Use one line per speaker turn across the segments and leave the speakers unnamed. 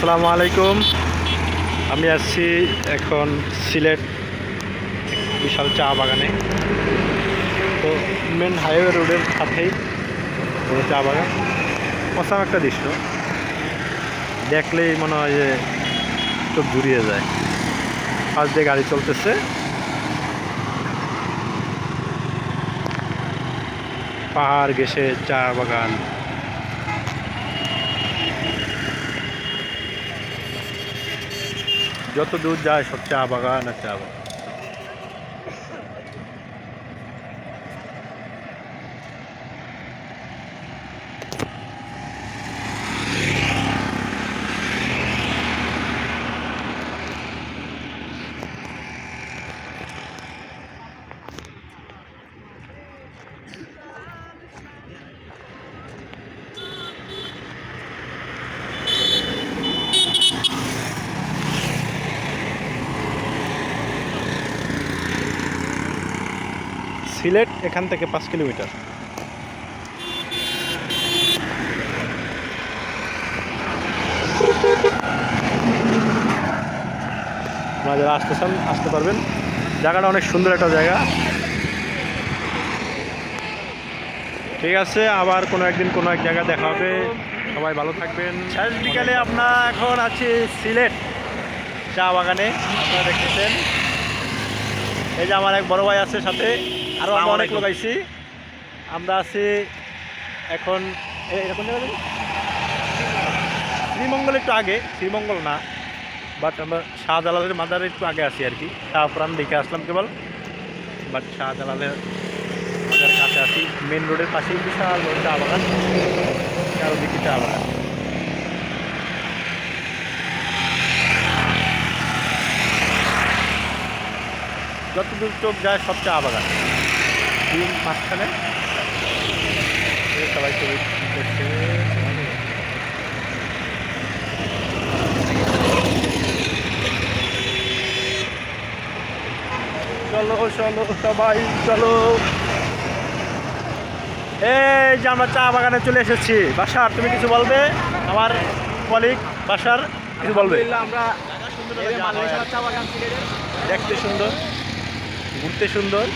আসসালামু আলাইকুম। আমি আসছি এখন সিলেট বিশাল চা বাগানে। তো মেন হাইওয়ে রোডের সাথেই চা বাগান। অসাম একটা দৃশ্য। দেখলেই মনে হয় যে চোখ জুড়িয়ে যায়। পাশ দিয়ে গাড়ি চলতেছে। পাহাড় গেছে চা বাগান। যত দূর যায় সব চা বাগান আর চা বাগান। সিলেট এখান থেকে পাঁচ কিলোমিটার। আপনারা যারা আসতেছেন আসতে পারবেন। জায়গাটা অনেক সুন্দর একটা জায়গা। ঠিক আছে, আবার কোনো একদিন কোনো এক জায়গায় দেখা হবে। সবাই ভালো থাকবেন। শেষ বিকালে আপনার এখন আছি সিলেট চা বাগানে। আপনারা দেখতেছেন। এই যে আমার এক বড় ভাই আছে সাথে। আরও আমরা অনেক লোক আইছি। আমরা আছি এখন এরকম জায়গা শ্রীমঙ্গল একটু আগে শ্রীমঙ্গল না বাট আমরা শাহজালালের মাদারে একটু আগে আছি আর কি। শাহপুরান দেখে আসলাম কেবল বাট শাহজালালের মাজারের কাছে আছি। মেন রোডের পাশেই বিশাল চা বাগান চারদিকে চা বাগান। যত দূর চোখ যায় সব চা বাগান। তিন মাঝখানে। এই সবাই ছবি দেখছে। চলো চলো সবাই চলো। এই যে আমরা চা বাগানে চলে এসেছি। বাসার তুমি কিছু বলবে? আমার কলিগ বাসার কিছু বলবে?
আমরা
দেখতে সুন্দর ঘুরতে সুন্দর।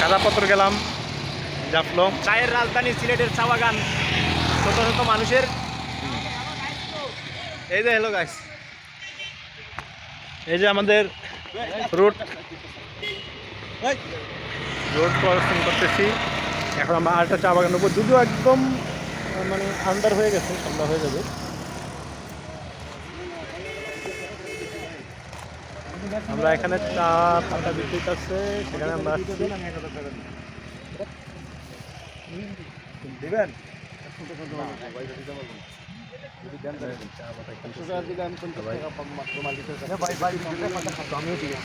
কাদাপত্র গেলাম জাফলো
চায়ের রাজধানী সিলেটের চা বাগান শত শত মানুষের। এই যে হ্যালো গাইস
এই যে আমাদের রোড রোড ক্রসিং করতেছি। এখন আমরা আরেকটা চা বাগান উপর যদিও একদম মানে আন্ডার হয়ে গেছে সন্ধ্যা হয়ে যাবে। আমরা এখানে চা পাতা বিক্রি করছে সেখানে আমরা আসছি
দিবেন
চা পাতা